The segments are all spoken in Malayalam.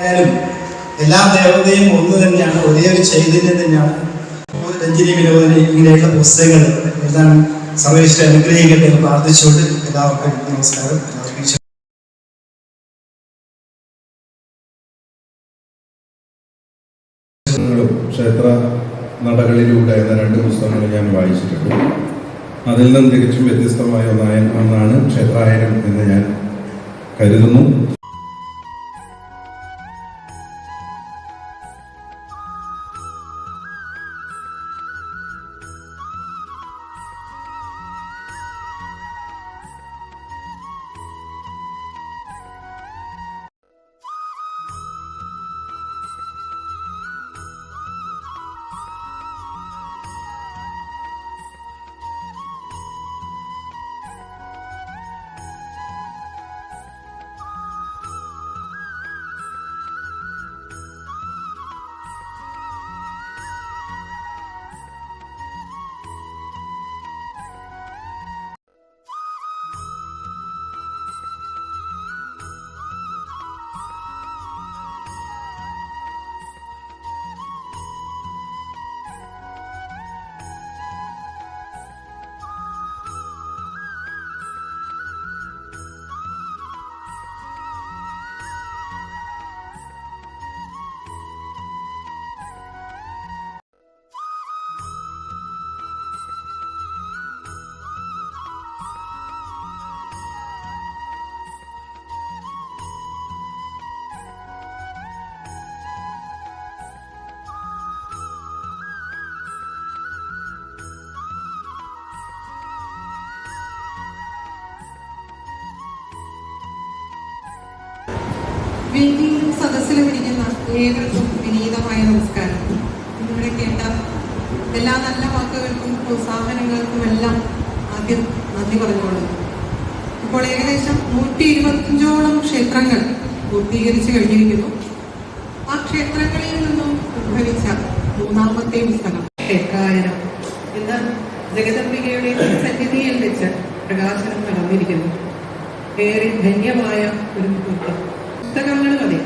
ആയാലും എല്ലാ ദേവതയും ഒന്ന് തന്നെയാണ് ഒരേ ഒരു ചൈതന്യം തന്നെയാണ്. രഞ്ജിനി വിനോദന ഇങ്ങനെയുള്ള പുസ്തകങ്ങൾ എല്ലാം സർവേശ്വര അനുഗ്രഹിക്കട്ടെ എന്ന് പ്രാർത്ഥിച്ചുകൊണ്ട് എല്ലാവർക്കും നമസ്കാരം. ക്ഷേത്ര നടകളിലൂടെ എന്ന രണ്ട് പുസ്തകങ്ങൾ ഞാൻ വായിച്ചിട്ടുണ്ട്. അതിൽ നിന്നും തികച്ചും വ്യത്യസ്തമായ ഒന്നായ ഒന്നാണ് ക്ഷേത്രായനം എന്ന് ഞാൻ കരുതുന്നു. വേദിയിലും സദസ്സിലും ഇരിക്കുന്ന ഏവർക്കും വിനീതമായ നമസ്കാരം. ഇവിടെ കേട്ട എല്ലാ നല്ല വാക്കുകൾക്കും പ്രോത്സാഹനങ്ങൾക്കും എല്ലാം ആദ്യം നന്ദി പറഞ്ഞോളൂ. ഇപ്പോൾ ഏകദേശം നൂറ്റി ഇരുപത്തഞ്ചോളം ക്ഷേത്രങ്ങൾ പൂർത്തീകരിച്ചു കഴിഞ്ഞിരിക്കുന്നു. ആ ക്ഷേത്രങ്ങളിൽ നിന്നും ഉദ്ഭവിച്ച മൂന്നാമത്തെ പുസ്തകം ക്ഷേത്രായനം ഇന്ന് ജഗദംബികയുടെ സന്നിധിയിൽ വെച്ച് പ്രകാശനം നടന്നിരിക്കുന്നു. ഏറെ ധന്യമായ ഒരു മുഹൂർത്തം. പുസ്തകങ്ങളും അതെ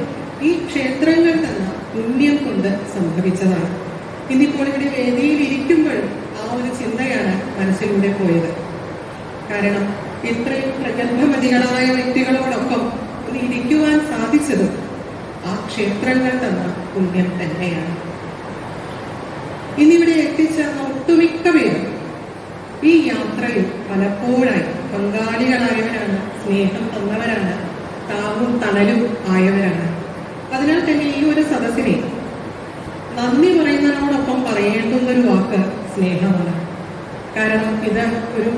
ഈ ക്ഷേത്രങ്ങൾ തന്ന പുണ്യം കൊണ്ട് സംഭവിച്ചതാണ്. ഇന്നിപ്പോൾ ഇവിടെ വേദിയിൽ ഇരിക്കുമ്പോഴും ആ ഒരു ചിന്തയാണ് മനസ്സിലൂടെ പോയത്. കാരണം ഇത്രയും പ്രഗത്ഭമതികളായ വ്യക്തികളോടൊപ്പം ഒന്ന് ഇരിക്കുവാൻ സാധിച്ചതും ആ ക്ഷേത്രങ്ങൾ തന്ന പുണ്യം തന്നെയാണ്. ഇന്നിവിടെ എത്തിച്ചേർന്ന ഒട്ടുമിക്ക പേരും ഈ യാത്രയിൽ പലപ്പോഴായി പങ്കാളികളായവരാണ് സ്നേഹം തന്നവരാണ്. താങ്ങും തണലും ആയവരാണ്. അതിനാൽ തന്നെ ഈ ഒരു സദസ്സിനെ നന്ദി പറയുന്നതിനോടൊപ്പം പറയേണ്ടുന്ന ഒരു വാക്ക് സ്നേഹമാണ്. കാരണം ഇത് ഒരു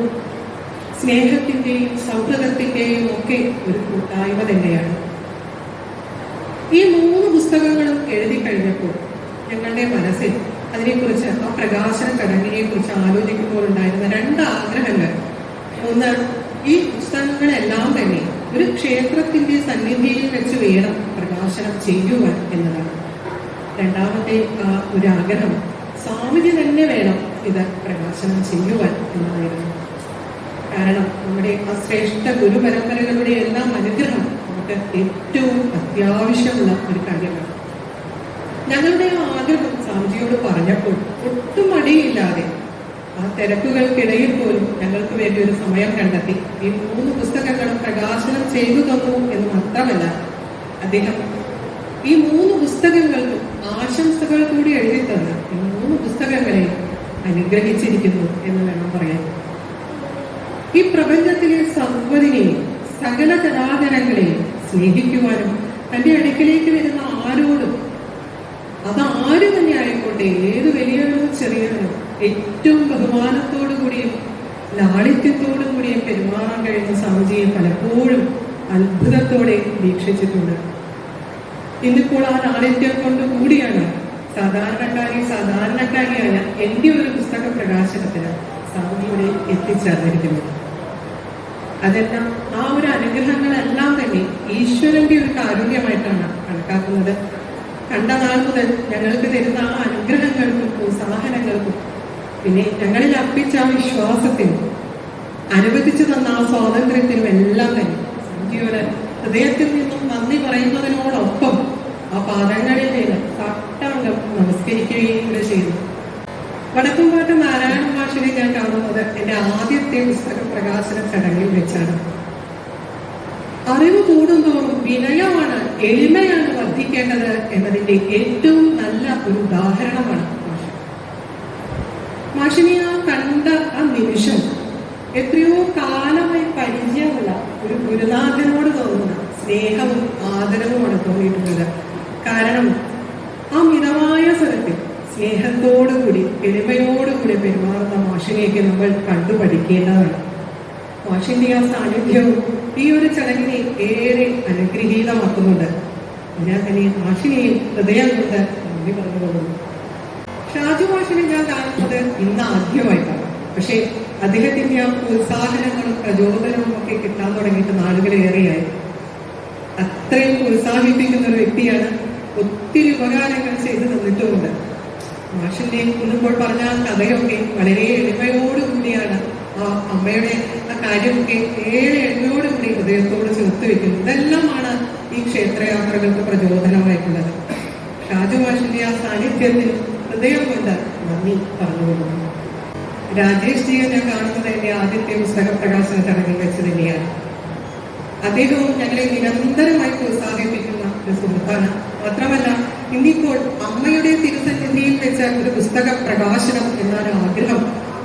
സ്നേഹത്തിന്റെയും സൗഹൃദത്തിന്റെയും ഒക്കെ ഒരു കൂട്ടായ്മ തന്നെയാണ്. ഈ മൂന്ന് പുസ്തകങ്ങളും എഴുതി കഴിഞ്ഞപ്പോൾ ഞങ്ങളുടെ മനസ്സിൽ അതിനെക്കുറിച്ച് ആ പ്രകാശന ചടങ്ങിനെ കുറിച്ച് ആലോചിക്കുമ്പോൾ ഉണ്ടായിരുന്ന രണ്ട് ആഗ്രഹങ്ങൾ. ഒന്ന് ഈ പുസ്തകങ്ങളെല്ലാം തന്നെ ഒരു ക്ഷേത്രത്തിന്റെ സന്നിധിയിൽ വെച്ച് വേണം പ്രകാശനം ചെയ്യുക എന്നതാണ് രണ്ടാമത്തെ ആ ഒരു ആഗ്രഹം സ്വാമിജി തന്നെ വേണം ഇത് പ്രകാശനം ചെയ്യുവാൻ എന്നതായിരുന്നു കാരണം നമ്മുടെ ആ ശ്രേഷ്ഠ ഗുരുപരമ്പരകളുടെ എല്ലാം അനുഗ്രഹം നമുക്ക് ഏറ്റവും അത്യാവശ്യമുള്ള ഒരു കാര്യമാണ്. ഞങ്ങളുടെ ആ ആഗ്രഹം സ്വാമിജിയോട് പറഞ്ഞപ്പോൾ ഒട്ടും മടിയില്ലാതെ ആ തിരക്കുകൾക്കിടയിൽ പോലും ഞങ്ങൾക്ക് വേണ്ടി ഒരു സമയം കണ്ടെത്തി. ഈ മൂന്ന് പുസ്തകങ്ങളും പ്രകാശനം ചെയ്തു തന്നു എന്ന് മാത്രമല്ല അദ്ദേഹം ഈ മൂന്ന് പുസ്തകങ്ങൾക്കും ആശംസകൾ കൂടി എഴുതി തന്ന് ഈ മൂന്ന് പുസ്തകങ്ങളെ അനുഗ്രഹിച്ചിരിക്കുന്നു എന്ന് വേണം പറയാൻ. ഈ പ്രപഞ്ചത്തിലെ സർവതിനെയും സകല ചരാചരങ്ങളെയും സ്നേഹിക്കുവാനും തന്റെ അടുക്കിലേക്ക് വരുന്ന ആരോടും അത് ആര് തന്നെ ആയിക്കോട്ടെ ഏത് വലിയവനോ ചെറിയവനോ ഏറ്റവും ബഹുമാനത്തോടു കൂടിയും ലാളിത്യത്തോടും കൂടിയും പെരുമാറാൻ കഴിയുന്ന സ്വാമിജിയെ പലപ്പോഴും അത്ഭുതത്തോടെ വീക്ഷിച്ചിട്ടുണ്ട്. ഇന്നിപ്പോൾ ആ ലാളിത്യം കൊണ്ട് കൂടിയാണ് സാധാരണക്കാരി സാധാരണക്കാരിയായ എന്റെ ഒരു പുസ്തക പ്രകാശനത്തിന് സ്വാമിജിയുടെ എത്തിച്ചേർന്നിരിക്കുന്നത്. അതെല്ലാം ആ ഒരു അനുഗ്രഹങ്ങളെല്ലാം തന്നെ ഈശ്വരന്റെ ഒരു കാരുണ്യമായിട്ടാണ് കണക്കാക്കുന്നത്. കണ്ട നാൾ മുതൽ ഞങ്ങൾക്ക് തരുന്ന പിന്നെ ഞങ്ങളിൽ അർപ്പിച്ച ആ വിശ്വാസത്തിനും അനുവദിച്ചു തന്ന ആ സ്വാതന്ത്ര്യത്തിനും എല്ലാം തന്നെ. സന്ധ്യയുടെ ഹൃദയത്തിൽ നിന്നും നന്ദി പറയുന്നതിനോടൊപ്പം ആ പാദങ്ങളിൽ നിന്ന് സട്ടാംഗം നമസ്കരിക്കുകയും കൂടെ ചെയ്തു. വടക്കുംപാട്ട് നാരായണ ഭാഷയിൽ ഞാൻ കാണുന്നത് എന്റെ ആദ്യത്തെ പുസ്തക പ്രകാശന ചടങ്ങിൽ വെച്ചാണ്. അറിവ് കൂടുന്തോറും വിനയമാണ് എളിമയാണ് വർദ്ധിക്കേണ്ടത് എന്നതിന്റെ ഏറ്റവും നല്ല ഒരു ഉദാഹരണമാണ് മാഷ് ആ കണ്ട ആ നിമിഷം എത്രയോ കാലമായി പരിചയമുള്ള ഒരു ഗുരുനാഥനോട് തോന്നുന്ന സ്നേഹവും ആദരവുമാണ് തോന്നിയിട്ടുള്ളത്. കാരണം ആ മിതമായ സ്വരത്തിൽ സ്നേഹത്തോടുകൂടി എളിമയോടുകൂടി പെരുമാറുന്ന മാഷിനെയൊക്കെ നമ്മൾ കണ്ടു പഠിക്കേണ്ടതാണ്. മാഷിന്റെ ആ സാന്നിധ്യവും ഈ ഒരു ചടങ്ങിനെ ഏറെ അനുഗ്രഹീതമാക്കുന്നുണ്ട്. അതിനാൽ തന്നെ മാഷിനെയും ഹൃദയം കൊണ്ട് നന്ദി പറഞ്ഞു പോകുന്നു മാഷിനെ ഞാൻ കാണുന്നത് ഇന്ന് ആദ്യമായിട്ടാണ്. പക്ഷേ അദ്ദേഹത്തിന്റെ ആ പ്രോത്സാഹനങ്ങളും പ്രചോദനവും ഒക്കെ കിട്ടാൻ തുടങ്ങിയിട്ട് നാളുകളേറെയായി അത്രയും പ്രോത്സാഹിപ്പിക്കുന്ന ഒരു വ്യക്തിയാണ് ഒത്തിരി ഉപകാരങ്ങൾ ചെയ്തു തന്നിട്ടുമുണ്ട്. മാഷിന്റെ കുന്നുമ്പോൾ പറഞ്ഞ ആ കഥയൊക്കെ വളരെ എളിമയോടുകൂടിയാണ് ആ അമ്മയുടെ ആ കാര്യമൊക്കെ ഏറെ എളിമയോടുകൂടി ഹൃദയത്തോട് ചേർത്ത് വെക്കുന്നു. ഇതെല്ലാമാണ് ഈ ക്ഷേത്രയാത്രകൾക്ക് പ്രചോദനമായിട്ടുള്ളത്. ഷാജു ആ സാന്നിധ്യത്തിൽ ഹൃദയം കൊണ്ട് നന്ദി പറഞ്ഞുകൊള്ളുന്നു രാജേഷ് ജിയെ ഞാൻ കാണുന്നത് എന്റെ ആദ്യത്തെ പുസ്തക പ്രകാശന ചടങ്ങിൽ വെച്ച് തന്നെയാണ്. അദ്ദേഹവും ഞങ്ങളെ നിരന്തരമായി പ്രോത്സാഹിപ്പിക്കുന്ന ഒരു സുഹൃത്താണ്. മാത്രമല്ല ഇന്നിപ്പോൾ അമ്മയുടെ തിരുസന്നിധിയിൽ വെച്ച ഒരു പുസ്തക പ്രകാശനം എന്നൊരു ആഗ്രഹം.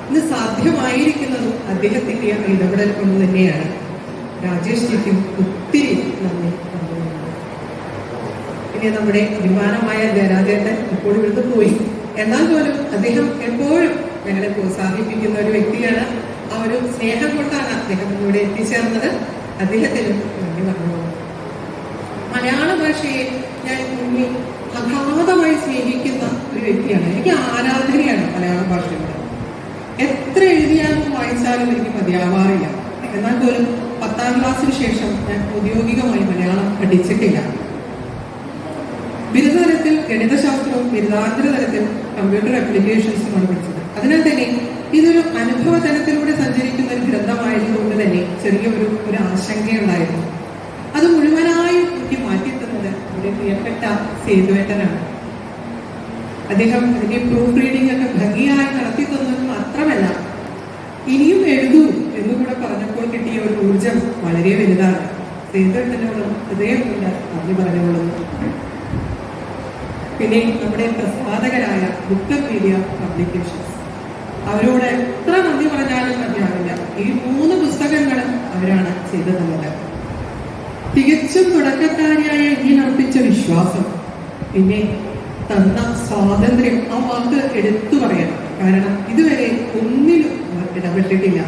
ഇന്ന് സാധ്യമായിരിക്കുന്നതും അദ്ദേഹത്തിന്റെ ഇടപെടൽ കൊണ്ട് തന്നെയാണ്. രാജേഷ് ജിക്കും ഒത്തിരി ഇനി നമ്മുടെ അഭിമാനമായ ജയരാജേട്ടൻ ഇപ്പോൾ ഇവിടുന്ന് പോയി. എന്നാൽ പോലും അദ്ദേഹം എപ്പോഴും ഞങ്ങളെ പ്രോത്സാഹിപ്പിക്കുന്ന ഒരു വ്യക്തിയാണ്. ആ ഒരു സ്നേഹം കൊണ്ടാണ് അദ്ദേഹം ഇവിടെ എത്തിച്ചേർന്നത്. അദ്ദേഹത്തിനും നന്ദി പറഞ്ഞു മലയാള ഭാഷയെ ഞാൻ ഉണ്ണി അഗാധമായി സ്നേഹിക്കുന്ന ഒരു വ്യക്തിയാണ്. എനിക്ക് ആരാധനയാണ് മലയാള ഭാഷയോട്. എത്ര എഴുതിയാലും വായിച്ചാലും എനിക്ക് മതിയാവാറില്ല. എന്നാൽ പോലും പത്താം ക്ലാസ്സിന് ശേഷം ഞാൻ ഔദ്യോഗികമായി മലയാളം പഠിച്ചിട്ടില്ല. ബിരുദതലത്തിൽ ഗണിതശാസ്ത്രവും ബിരുദാന്തര തലത്തിൽ കമ്പ്യൂട്ടർ ആപ്ലിക്കേഷൻസുമാണ് പഠിച്ചത്. അതിനാൽ തന്നെ ഇതൊരു അനുഭവ തലത്തിലൂടെ സഞ്ചരിക്കുന്ന ഒരു ഗ്രന്ഥമായതുകൊണ്ട് തന്നെ ചെറിയൊരു ഒരു ആശങ്കയുണ്ടായിരുന്നു. അത് മുഴുവനായും എനിക്ക് മാറ്റിത്തന്നത് എന്റെ പ്രിയപ്പെട്ട സേതുവേട്ടനാണ്. അദ്ദേഹം ഇതിന്റെ പ്രൂഫ് റീഡിംഗ് ഒക്കെ ഭംഗിയായി നടത്തി തന്നത് മാത്രമല്ല ഇനിയും എഴുതൂ എന്ന് കൂടെ പറഞ്ഞപ്പോൾ കിട്ടിയ ഒരു ഊർജം വളരെ വലുതാണ്. സേതുവേട്ടനോട് ഹൃദയം കൊണ്ട് നന്ദി പറഞ്ഞുകൊള്ളുന്നു. പിന്നെ നമ്മുടെ പ്രസാധകരായ ബുക്ക് മീഡിയ പബ്ലിക്കേഷൻസ്. അവരോട് എത്ര നന്ദി പറഞ്ഞാലും മതിയാവില്ല ഈ മൂന്ന് പുസ്തകങ്ങളും അവരാണ് ചെയ്തു തന്നത് തികച്ചും തുടക്കക്കാരിയായ ഇതിനർപ്പിച്ച വിശ്വാസം പിന്നെ തന്ന സ്വാതന്ത്ര്യം ആ വാക്ക് എടുത്തു പറയണം കാരണം ഇതുവരെ ഒന്നിലും ഇടപെട്ടിട്ടില്ല.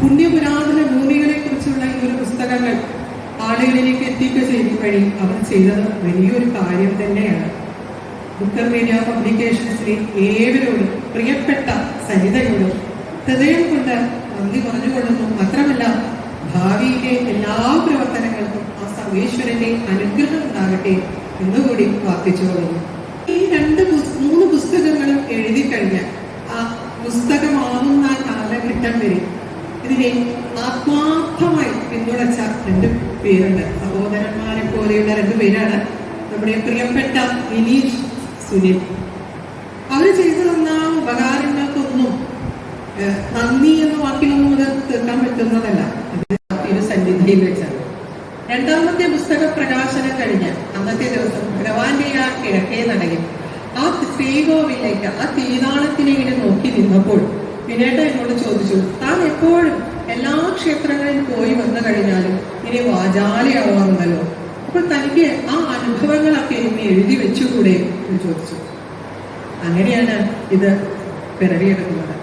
പുണ്യപുരാതന ഭൂമികളെ കുറിച്ചുള്ള ഈ ഒരു പുസ്തകങ്ങൾ ആളുകളിലേക്ക് എത്തിക്കുക വഴി അവർ ചെയ്തത് വലിയൊരു കാര്യം തന്നെയാണ്. ബുക്കർ മീഡിയ പബ്ലിക്കേഷൻസിലെ ഏവരോടും പ്രിയപ്പെട്ട സരിതയോടും ഹൃദയം കൊണ്ട് നന്ദി പറഞ്ഞുകൊള്ളുന്നു. മാത്രമല്ല ഭാവിയിലെ എല്ലാ പ്രവർത്തനങ്ങൾക്കും ആ സർവേശ്വരന്റെ അനുഗ്രഹം ഉണ്ടാകട്ടെ എന്നുകൂടി പ്രാർത്ഥിച്ചുകൊള്ളുന്നു. ഈ രണ്ട് മൂന്ന് പുസ്തകങ്ങളും എഴുതി കഴിഞ്ഞാൽ ആ പുസ്തകമാകുന്ന കാലഘട്ടം വരെ ഇതിനെ ആത്മാർത്ഥമായി പിന്തുണച്ച രണ്ട് പേരുണ്ട്. സഹോദരന്മാരെ പോലെയുള്ള രണ്ട് പേരാണ് നമ്മുടെ പ്രിയപ്പെട്ട വിനീഷ് സുനിൽ. അവർ ചെയ്തു തന്ന ഉപകാരങ്ങൾക്കൊന്നും നന്ദി എന്ന വാക്കിലൊന്നും അത് തീർക്കാൻ പറ്റുന്നതല്ല. സന്നിധിയിൽ വെച്ചാണ്. രണ്ടാമത്തെ പുസ്തക പ്രകാശനം കഴിഞ്ഞ് അന്നത്തെ ദിവസം ഭഗവാന്റെ ആ കിഴക്കേ നടയിൽ ആ ശ്രീകോവിലേക്ക് ആ തീനാളത്തിലേക്ക് നോക്കി നിന്നപ്പോൾ പിന്നീട് എന്നോട് ചോദിച്ചു താൻ എപ്പോഴും എല്ലാ ക്ഷേത്രങ്ങളിൽ പോയി വന്നു കഴിഞ്ഞാലും ഇനി വാചാലയാവാറുണ്ടല്ലോ. അപ്പോൾ തനിക്ക് ആ അനുഭവങ്ങളൊക്കെ ഇനി എഴുതി വെച്ചുകൂടെ എന്ന് ചോദിച്ചു. അങ്ങനെയാണ് ഇത് പിറവിയെടുക്കുന്നത്.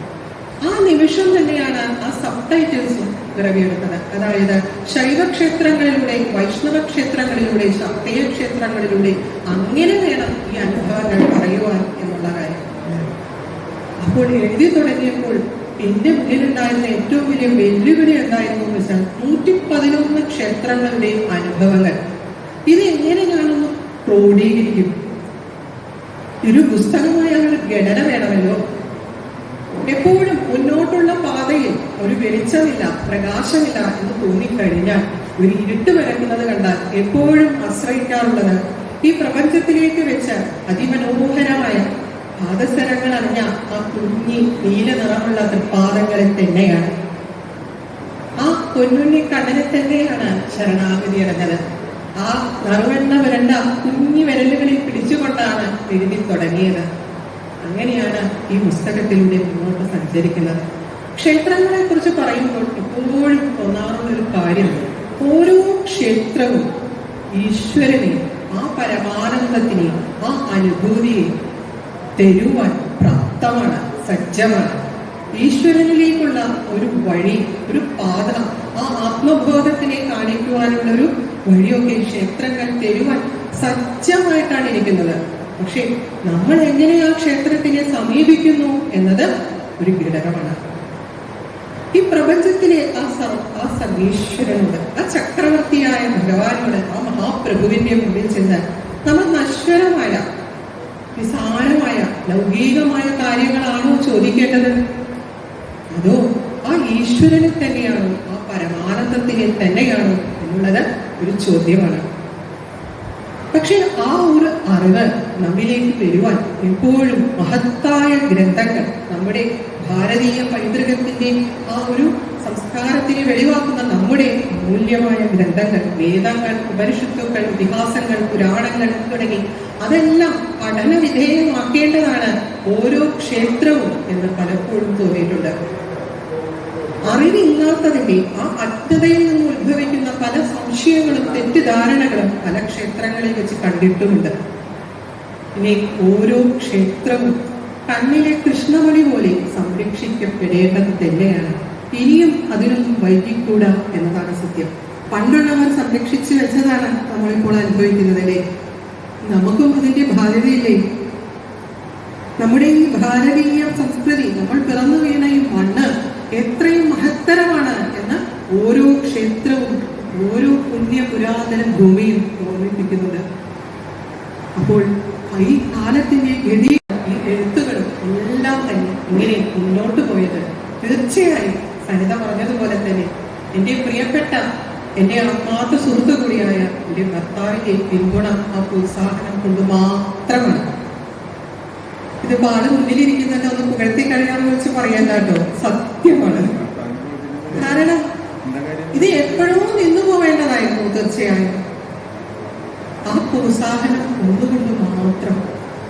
ആ നിമിഷം തന്നെയാണ് ആ സബ് ടൈറ്റിൽസും പിറവിയെടുത്തത്. അതായത് ശൈവക്ഷേത്രങ്ങളിലൂടെ വൈഷ്ണവ ക്ഷേത്രങ്ങളിലൂടെ ശക്തീയ ക്ഷേത്രങ്ങളിലൂടെ അങ്ങനെ വേണം ഈ അനുഭവങ്ങൾ പറയുവാൻ എന്നുള്ള കാര്യം. അപ്പോൾ എഴുതി തുടങ്ങിയപ്പോൾ എന്റെ മുന്നിലുണ്ടായിരുന്ന ഏറ്റവും വലിയ വെല്ലുവിളി എന്തായിരുന്നു എന്ന് വെച്ചാൽ നൂറ്റി പതിനൊന്ന് ക്ഷേത്രങ്ങളുടെയും അനുഭവങ്ങൾ. ഇത് എങ്ങനെ ഞാനൊന്ന് ക്രോഡീകരിക്കും. ഒരു പുസ്തകമായ ഒരു ഘടന വേണമല്ലോ. എപ്പോഴും മുന്നോട്ടുള്ള പാതയിൽ ഒരു വെളിച്ചമില്ല പ്രകാശമില്ല എന്ന് തോന്നിക്കഴിഞ്ഞാൽ ഒരു ഇരുട്ട് വരക്കുന്നത് കണ്ടാൽ എപ്പോഴും ആശ്രയിക്കാറുള്ളത് ഈ പ്രപഞ്ചത്തിലേക്ക് വെച്ച അതിമനോഹരമായ പാദസരങ്ങൾ അറിഞ്ഞ ആ കുഞ്ഞി നീല നിറമുള്ള തൃപ്പാദങ്ങളിൽ തന്നെയാണ്. ആ പൊന്നുണ്ണി കണ്ണനെ തന്നെയാണ് ശരണാഗതി അടഞ്ഞത് ആ നറുവെണ്ണ വരണ്ട കുഞ്ഞി വിരലുകളിൽ പിടിച്ചുകൊണ്ടാണ് എഴുതി തുടങ്ങിയത്. അങ്ങനെയാണ് ഈ പുസ്തകത്തിലൂടെ മുന്നോട്ട് സഞ്ചരിക്കുന്നത്. ക്ഷേത്രങ്ങളെ കുറിച്ച് പറയുമ്പോൾ എപ്പോഴും തോന്നാറുള്ള ഒരു കാര്യം ഓരോ ക്ഷേത്രവും ഈശ്വരനെ ആ പരമാനന്ദത്തിനെ ആ അനുഭൂതിയെ തരുവാൻ പ്രാപ്തമാണ് സജ്ജമാണ്. ഈശ്വരനിലേക്കുള്ള ഒരു വഴി ഒരു പാത ആ ആത്മബോധത്തിനെ കാണിക്കുവാനുള്ള ഒരു വഴിയൊക്കെ ക്ഷേത്രങ്ങൾ തരുവാൻ സജ്ജമായിട്ടാണ് ഇരിക്കുന്നത്. പക്ഷെ നമ്മൾ എങ്ങനെ ആ ക്ഷേത്രത്തിനെ സമീപിക്കുന്നു എന്നത് ഒരു ഘടകമാണ് ഈ പ്രപഞ്ചത്തിലെ ആ ആ സർവീശ്വരനോട് ആ ചക്രവർത്തിയായ ഭഗവാനോട് ആ മഹാപ്രഭുവിന്റെ മുമ്പിൽ ചെന്ന് നമ്മൾ നശ്വരമായ ലൗകികമായ കാര്യങ്ങളാണോ ചോദിക്കേണ്ടത്? അതോ ആ ഈശ്വരനെ തന്നെയാണോ ആ പരമാനന്ദത്തിനെ തന്നെയാണോ എന്നുള്ളത് ഒരു ചോദ്യമാണ്. പക്ഷെ ആ ഒരു അറിവ് നമ്മിലേക്ക് വരുവാൻ എപ്പോഴും മഹത്തായ ഗ്രന്ഥങ്ങൾ നമ്മുടെ ഭാരതീയ പൈതൃകത്തിന്റെ ആ ഒരു സംസ്കാരത്തിനെ വെളിവാക്കുന്ന നമ്മുടെ മൂല്യമായ ഗ്രന്ഥങ്ങൾ വേദങ്ങൾ ഉപനിഷത്തുക്കൾ ഇതിഹാസങ്ങൾ പുരാണങ്ങൾ തുടങ്ങി അതെല്ലാം പഠന ഓരോ ക്ഷേത്രവും എന്ന് പലപ്പോഴും തോന്നിയിട്ടുണ്ട്. അറിവില്ലാത്തതിന്റെ ആ അജ്ഞതയിൽ നിന്ന് ഉത്ഭവിക്കുന്ന പല സംശയങ്ങളും തെറ്റിദ്ധാരണകളും പല ക്ഷേത്രങ്ങളിൽ വെച്ച് കണ്ടിട്ടുമുണ്ട്. ഇനി ഓരോ ക്ഷേത്രവും കണ്ണിലെ കൃഷ്ണമണി പോലെ സംരക്ഷിക്കപ്പെടേണ്ടത് തന്നെയാണ്. ഇനിയും അതിനൊന്നും വൈകിക്കൂടാ എന്നതാണ് സത്യം. പണ്ടുള്ളവർ സംരക്ഷിച്ചു വെച്ചതാണ് നമ്മളിപ്പോൾ അനുഭവിക്കുന്നതല്ലേ നമുക്കും അതിന്റെ ബാധ്യതയില്ലേ? നമ്മുടെ ഈ ഭാരതീയ സംസ്കൃതി നമ്മൾ പിറന്നു വീണ ഈ മണ്ണ് എത്രയും മഹത്തരമാണ് എന്ന് ഓരോ ക്ഷേത്രവും ഓരോ പുണ്യ പുരാതന ഭൂമിയും ഓർമ്മിപ്പിക്കുന്നുണ്ട്. അപ്പോൾ ഈ കാലത്തിന്റെ ഗതി ഈ എഴുത്തുകളും എല്ലാം തന്നെ ഇങ്ങനെ മുന്നോട്ട് പോയത്. തീർച്ചയായും സരിത പറഞ്ഞതുപോലെ തന്നെ എന്റെ പ്രിയപ്പെട്ട എന്റെ ആത്മാർത്ഥ സുഹൃത്തു കൂടിയായ എന്റെ ഭർത്താവിന്റെ പിന്തുണ ആ പ്രോത്സാഹനം കൊണ്ട് മാത്രമാണ്. ഇതിപ്പോ ആൾ ഒന്ന് പുകഴ്ത്തി കഴിയാന്ന് വെച്ച് പറയണ്ട സത്യമാണ്. കാരണം ഇത് എപ്പോഴും നിന്നു പോവേണ്ടതായിരുന്നു തീർച്ചയായും. ആ പ്രോത്സാഹനം ഒന്നുകൊണ്ട് മാത്രം.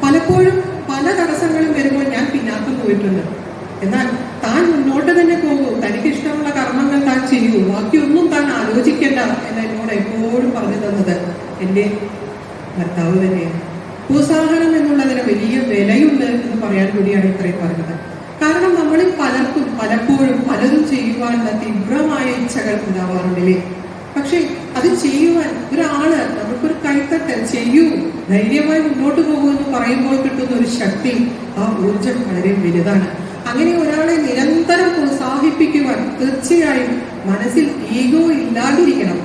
പലപ്പോഴും പല തടസ്സങ്ങളും വരുമ്പോൾ ഞാൻ പിന്നാക്കം പോയിട്ടുണ്ട്. എന്നാൽ താൻ മുന്നോട്ട് തന്നെ പോകൂ. തനിക്ക് ഇഷ്ടമുള്ള കർമ്മങ്ങൾ താൻ ചെയ്യൂ. ബാക്കിയൊന്നും താൻ ആലോചിക്കണ്ട എന്ന് എന്നോട് എപ്പോഴും പറഞ്ഞു തന്നത് എന്റെ ഭർത്താവ് തന്നെയാണ്. പ്രോത്സാഹനം എന്നുള്ളതിന് വലിയ വിലയുണ്ട് എന്ന് പറയാൻ കൂടിയാണ് ഇത്രയും പറഞ്ഞത്. കാരണം നമ്മളിൽ പലർക്കും പലപ്പോഴും പലതും ചെയ്യുവാനുള്ള തീവ്രമായ ഇച്ഛകൾ ഉണ്ടാവാറുണ്ടല്ലേ പക്ഷെ അത് ചെയ്യുവാൻ ഒരാൾ നമുക്കൊരു കൈത്തട്ട് ചെയ്യൂ ധൈര്യമായി മുന്നോട്ട് പോകൂ എന്ന് പറയുമ്പോൾ കിട്ടുന്ന ഒരു ശക്തി ആ ഊർജം വളരെ വലുതാണ്. അങ്ങനെ ഒരാളെ നിരന്തരം പ്രോത്സാഹിപ്പിക്കുവാൻ തീർച്ചയായും മനസ്സിൽ ഈഗോ ഇല്ലാതിരിക്കണം.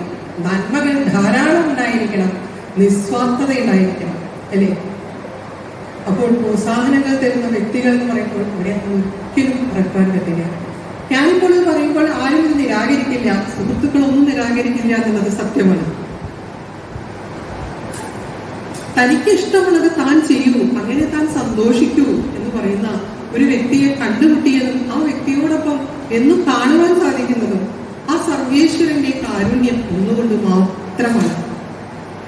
നന്മകൾ ധാരാളം ഉണ്ടായിരിക്കണം. നിസ്വാർത്ഥത ഉണ്ടായിരിക്കണം. അല്ലേ? അപ്പോൾ പ്രോത്സാഹനങ്ങൾ തരുന്ന വ്യക്തികൾ എന്ന് പറയുമ്പോൾ ഇവിടെ ഒരിക്കലും മറക്കാൻ പറ്റില്ല. ഞാനിപ്പോൾ പറയുമ്പോൾ ആരും ഇത് നിരാകരിക്കില്ല. സുഹൃത്തുക്കളൊന്നും നിരാകരിക്കില്ല എന്നുള്ളത് സത്യമാണ്. തനിക്ക് ഇഷ്ടമുള്ളത് താൻ ചെയ്യൂ അങ്ങനെ താൻ സന്തോഷിക്കൂ എന്ന് പറയുന്ന ഒരു വ്യക്തിയെ കണ്ടുമുട്ടിയതും ആ വ്യക്തിയോടൊപ്പം എന്നും കാണുവാൻ സാധിക്കുന്നതും ആ സർവേശ്വരന്റെ കാരുണ്യം ഒന്നുകൊണ്ട് മാത്രമാണ്.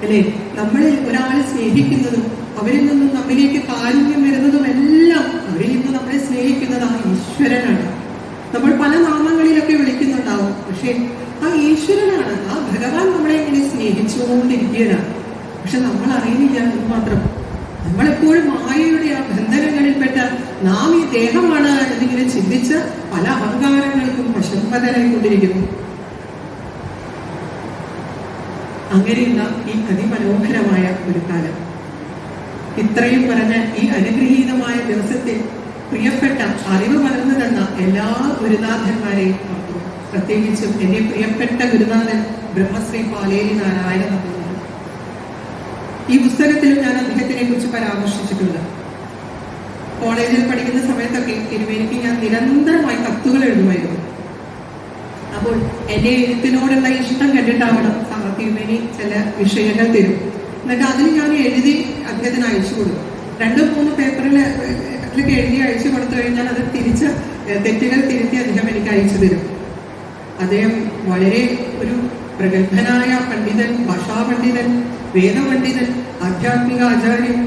അല്ലേ? നമ്മളെ ഒരാളെ സ്നേഹിക്കുന്നതും അവരിൽ നിന്നും നമ്മിലേക്ക് കാരുണ്യം വരുന്നതും എല്ലാം അവരിൽ നിന്ന് നമ്മളെ സ്നേഹിക്കുന്നത് ആ ഈശ്വരനാണ്. നമ്മൾ പല നാമങ്ങളിലൊക്കെ വിളിക്കുന്നുണ്ടാവും. പക്ഷെ ആ ഈശ്വരനാണ്. ആ ഭഗവാൻ നമ്മളെ ഇങ്ങനെ സ്നേഹിച്ചുകൊണ്ടിരിക്കുകയാണ്. പക്ഷെ നമ്മൾ അറിയുന്നില്ല എന്ന് മാത്രം. നമ്മളെപ്പോഴും മായയുടെ ആ ബന്ധനങ്ങളിൽപ്പെട്ട നാം ഈ ദേഹമാണ് എന്നിങ്ങനെ ചിന്തിച്ച് പല അഹങ്കാരങ്ങൾക്കും വശംവദനായി അങ്ങനെയുള്ള ഈ അതിമനോഹരമായ ഒരു കാലം. ഇത്രയും പറഞ്ഞ ഈ അനുഗ്രഹീതമായ ദിവസത്തിൽ പ്രിയപ്പെട്ട അറിവ് പകർന്നു തന്ന എല്ലാ ഗുരുനാഥന്മാരെയും ഓർത്തു. പ്രത്യേകിച്ചും എന്റെ പ്രിയപ്പെട്ട ഗുരുനാഥൻ ബ്രഹ്മശ്രീ പാലേരി നാരായണ ഈ പുസ്തകത്തിൽ ഞാൻ അദ്ദേഹത്തിനെ കുറിച്ച് പരാമർശിച്ചിട്ടുണ്ട്. കോളേജിൽ പഠിക്കുന്ന സമയത്തൊക്കെ തിരുമേനിക്ക് ഞാൻ നിരന്തരമായി കത്തുകൾ എഴുതുമായിരുന്നു. അപ്പോൾ എന്റെ എഴുത്തിനോടുള്ള ഇഷ്ടം കണ്ടിട്ടാവണം സാഹിത്യമേനി ചില വിഷയങ്ങൾ തരും. എന്നിട്ട് അതിൽ ഞാൻ എഴുതി അദ്ദേഹത്തിന് അയച്ചു കൊടുക്കും രണ്ടോ മൂന്ന് പേപ്പറിൽ അതിലൊക്കെ എഴുതി അയച്ചു കൊടുത്തു കഴിഞ്ഞാൽ അത് തിരിച്ച് തെറ്റുകൾ തിരുത്തി അദ്ദേഹം എനിക്ക് അയച്ചു തരും. അദ്ദേഹം വളരെ ഒരു പ്രഗത്ഭനായ പണ്ഡിതൻ ഭാഷാപണ്ഡിതൻ വേദപണ്ഡിതൻ ആധ്യാത്മിക ആചാര്യൻ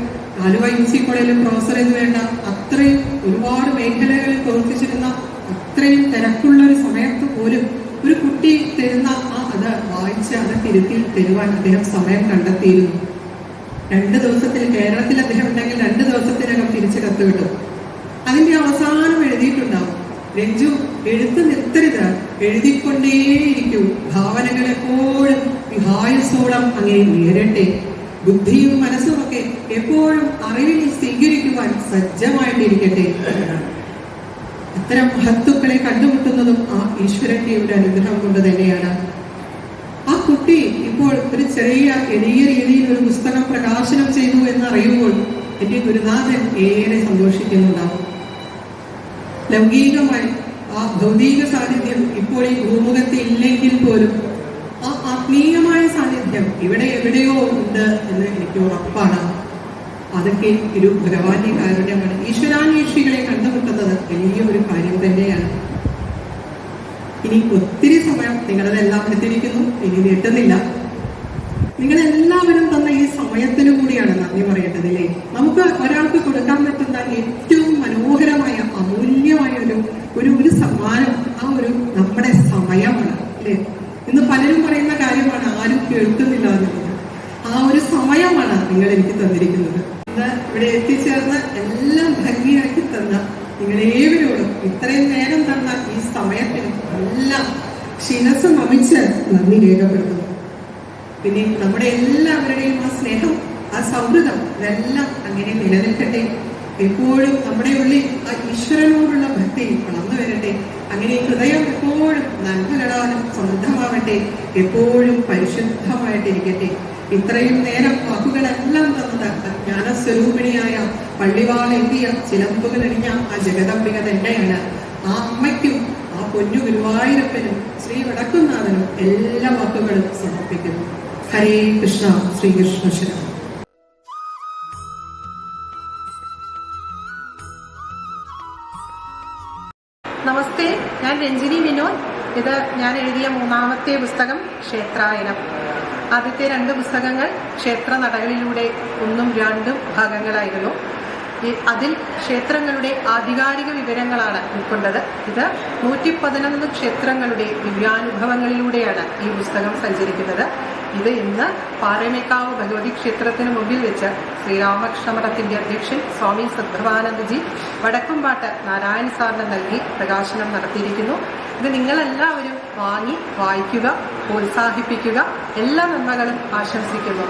ആലുവ യു സി കോളേജിലെ പ്രൊഫസർ എന്ന് വേണ്ട അത്രയും ഒരുപാട് മേഖലകളിൽ പ്രവർത്തിച്ചിരുന്ന അത്രയും തിരക്കുള്ള ഒരു സമയത്ത് പോലും ഒരു കുട്ടി തരുന്ന ആ അത് വായിച്ച് അത് തിരുത്തി തരുവാൻ അദ്ദേഹം സമയം കണ്ടെത്തിയിരുന്നു. രണ്ട് ദിവസത്തിൽ കേരളത്തിൽ അദ്ദേഹം ഉണ്ടെങ്കിൽ രണ്ട് ദിവസത്തിനകം തിരിച്ച് കത്ത് കിട്ടും. അതിന്റെ അവസാനം എഴുതിയിട്ടുണ്ടാവും. രഞ്ജു എഴുത്ത് നിർത്തരുത്. എഴുതിക്കൊണ്ടേയിരിക്കൂ. ഭാവനകൾ എപ്പോഴും വിഹായസോളം അങ്ങനെ ഉയരട്ടെ ബുദ്ധിയും മനസ്സുമൊക്കെ എപ്പോഴും അറിവിനെ സ്വീകരിക്കുവാൻ സജ്ജമായിട്ടിരിക്കട്ടെ. എന്നാണ്. അത്തരം മഹത്തുക്കളെ കണ്ടുമുട്ടുന്നതും ആ ഈശ്വരന്റെ ഒരു അനുഗ്രഹം കൊണ്ട് തന്നെയാണ്. ആ കുട്ടി ഇപ്പോൾ ഒരു ചെറിയ എളിയ രീതിയിൽ ഒരു പുസ്തകം പ്രകാശനം ചെയ്തു എന്നറിയുമ്പോൾ എന്റെ ഗുരുനാഥൻ ഏറെ സന്തോഷിക്കുന്നുണ്ടാവും. ലൗകികമായി ആ ഭൗതിക സാന്നിധ്യം ഇപ്പോൾ ഈ ഭൂമുഖത്ത് ഇല്ലെങ്കിൽ പോലും ആ ആത്മീയമായ സാന്നിധ്യം ഇവിടെ എവിടെയോ ഉണ്ട് എന്ന് എനിക്ക് ഉറപ്പാണ്. അതൊക്കെ ഒരു ഭഗവാന്റെ കാരുണ്യമാണ് ഈശ്വരാന്വേഷികളെ കണ്ടുമുട്ടുന്നത് വലിയ ഒരു കാര്യം തന്നെയാണ്. ഇനി ഒത്തിരി സമയം നിങ്ങളതെല്ലാം എടുത്തിരിക്കുന്നു. ഇനി നീട്ടുന്നില്ല നിങ്ങളെല്ലാവരും തന്ന ഈ സമയത്തിനു കൂടിയാണ് നന്ദി പറയേണ്ടത് അല്ലേ? നമുക്ക് ഒരാൾക്ക് കൊടുക്കാൻ പറ്റുന്ന ഏറ്റവും മനോഹരമായ അമൂല്യമായ ഒരു ഒരു ഒരു സമ്മാനം ആ ഒരു നമ്മുടെ സമയമാണ് അല്ലേ? ഇന്ന് പലരും പറയുന്ന കാര്യമാണ് ആരും കേൾക്കുന്നില്ല എന്നുള്ളത്. ആ ഒരു സമയമാണ് നിങ്ങൾ എനിക്ക് തന്നിരിക്കുന്നത്. ഇന്ന് ഇവിടെ എത്തിച്ചേർന്ന് എല്ലാം ഭംഗിയാക്കി തന്ന നിങ്ങളേവരോടും ഇത്രയും നേരം തന്ന ഈ സമയത്തിന് എല്ലാം ശിരസ് അമിച്ച് നന്ദി രേഖപ്പെടുത്തുന്നു. പിന്നെ നമ്മുടെ എല്ലാവരുടെയും ആ സ്നേഹം ആ സൗഹൃദം ഇതെല്ലാം അങ്ങനെ നിലനിൽക്കട്ടെ. എപ്പോഴും നമ്മുടെ ഉള്ളിൽ ആ ഈശ്വരനോടുള്ള ഭക്തി വളർന്നു വരട്ടെ. അങ്ങനെ ഹൃദയം എപ്പോഴും നന്മകളാലും സമൃദ്ധമാവട്ടെ എപ്പോഴും പരിശുദ്ധമായിട്ടിരിക്കട്ടെ. ഇത്രയും നേരം വാക്കുകളെല്ലാം തന്നത് ജ്ഞാനസ്വരൂപിണിയായ പള്ളിവാളെത്തിയ ചിലമ്പുകളണിഞ്ഞ ആ ജഗദംബിക തന്നെയാണ്. ആ അമ്മയ്ക്കും ആ പൊന്നു ഗുരുവായൂരപ്പനും ശ്രീ വടക്കുന്നാഥനും എല്ലാ വാക്കുകളും സമർപ്പിക്കുന്നു. ഹരേ കൃഷ്ണ ശ്രീകൃഷ്ണ ശരണം ഇത് ഞാൻ എഴുതിയ മൂന്നാമത്തെ പുസ്തകം ക്ഷേത്രായനം. ആദ്യത്തെ രണ്ട് പുസ്തകങ്ങൾ ക്ഷേത്ര നടകളിലൂടെ ഒന്നും രണ്ടും ഭാഗങ്ങളായിരുന്നു. അതിൽ ക്ഷേത്രങ്ങളുടെ ആധികാരിക വിവരങ്ങളാണ് ഉൾക്കൊണ്ടത്. ഇത് നൂറ്റി പതിനൊന്ന് ക്ഷേത്രങ്ങളുടെ ദിവ്യാനുഭവങ്ങളിലൂടെയാണ് ഈ പുസ്തകം സഞ്ചരിക്കുന്നത്. ഇത് ഇന്ന് പാറമേക്കാവ് ഭഗവതി ക്ഷേത്രത്തിന് മുമ്പിൽ വെച്ച് ശ്രീരാമക്ഷമരത്തിന്റെ അധ്യക്ഷൻ സ്വാമി സദ്ഭവാനന്ദജി വടക്കുംപാട്ട് നാരായണ സാറിന് നൽകി പ്രകാശനം നടത്തിയിരിക്കുന്നു. ഇത് നിങ്ങളെല്ലാവരും വാങ്ങി വായിക്കുക പ്രോത്സാഹിപ്പിക്കുക. എല്ലാ നന്മകളും ആശംസിക്കുന്നു.